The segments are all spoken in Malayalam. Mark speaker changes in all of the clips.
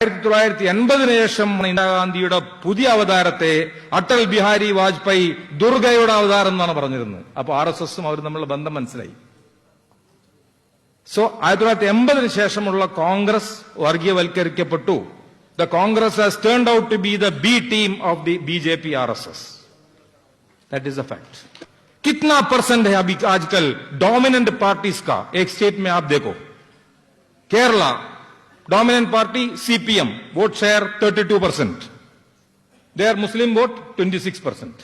Speaker 1: ആയിരത്തി തൊള്ളായിരത്തി എൺപതിനു ശേഷം ഇന്ദിരാഗാന്ധിയുടെ പുതിയ അവതാരത്തെ അടൽ ബിഹാരി വാജ്പേയി ദുർഗയുടെ അവതാരം എന്നാണ് പറഞ്ഞിരുന്നത് അപ്പൊ ആർ എസ് എസും അവർ തമ്മിലുള്ള ബന്ധം മനസ്സിലായി സോ ആയിരത്തി തൊള്ളായിരത്തി എൺപതിനു ശേഷമുള്ള Congress വർഗീയവൽക്കരിക്കപ്പെട്ടു the Congress has turned out to be the B team of the B J P R S S that is a fact कितना परसेंट है अभी आजकल डोमिनेंट पार्टीज का एक स्टेट में आप देखो Kerala dominant party CPM vote share 32 percent their muslim vote 26 percent.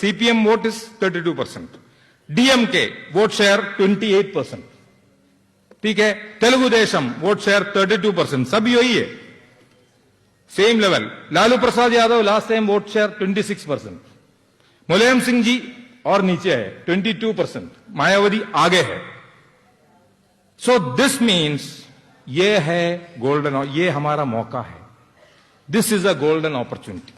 Speaker 1: Cpm vote is 32 percent. Dmk vote share 28 percent. ठीक है? Telugu Desam vote share 32 percent सब यही है। Same level Lalu Prasad Yadav last time vote share 26 percent Mulayam Singh ji, और नीचे है 22 परसेंट मायावती आगे है। सो दिस मीन्स ये है गोल्डन ये हमारा मौका है this is a golden opportunity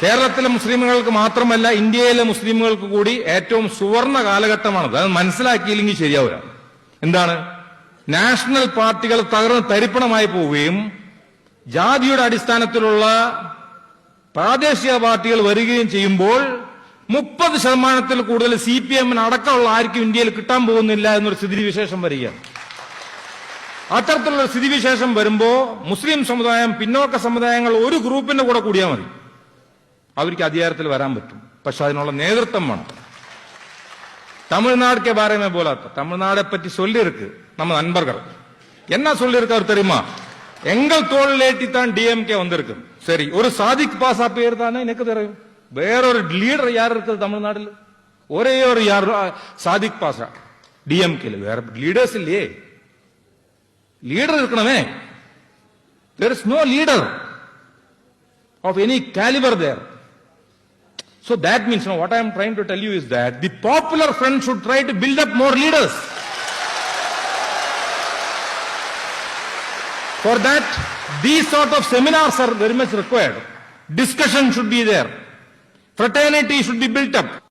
Speaker 1: കേരളത്തിലെ മുസ്ലിമുകൾക്ക് മാത്രമല്ല ഇന്ത്യയിലെ മുസ്ലിമുകൾക്ക് കൂടി ഏറ്റവും സുവർണ കാലഘട്ടമാണത് അത് മനസ്സിലാക്കിയില്ലെങ്കിൽ ശരിയാവില്ല എന്താണ് നാഷണൽ പാർട്ടികൾ തകർന്ന് തരിപ്പണമായി പോവുകയും ജാതിയുടെ അടിസ്ഥാനത്തിലുള്ള പ്രാദേശിക പാർട്ടികൾ വരികയും ചെയ്യുമ്പോൾ മുപ്പത് ശതമാനത്തിൽ കൂടുതൽ സി പി എമ്മിന് അടക്കമുള്ള ആർക്കും ഇന്ത്യയിൽ കിട്ടാൻ പോകുന്നില്ല എന്നൊരു സ്ഥിതിവിശേഷം വരികയാണ് അത്തരത്തിലുള്ള സ്ഥിതിവിശേഷം വരുമ്പോ മുസ്ലിം സമുദായം പിന്നോക്ക സമുദായങ്ങൾ ഒരു ഗ്രൂപ്പിന്റെ കൂടെ കൂടിയാൽ മതി. അവർക്ക് അധികാരത്തിൽ വരാൻ പറ്റും. പക്ഷെ അതിനുള്ള നേതൃത്വം വേണം. தமிழ்நாடுக்கே பாரமே போலாத்த தமிழ்நாடை பற்றி சொல்லியிருக்கு நம்ம நண்பர்கள் என்ன சொல்லியிருக்காரு தெரியுமா எங்கள் தோல்லேட்டி தான் டிஎம்கே வந்திருக்கு சரி ஒரு சாதிக் பாசா பேர் தானே எனக்கு தெரியும் வேறொரு லீடர் யார் இருக்குது தமிழ்நாட்டில் ஒரே ஒரு யார் சாதிக் பாசா டிஎம்கேல வேற லீடர்ஸ் இல்லையே லீடர் இருக்கணுமே there is no leader of any calibre there So that means, you know, what I am trying to tell you is that the popular front should try to build up more leaders. For that, these sort of seminars are very much required. Discussion should be there. Fraternity should be built up.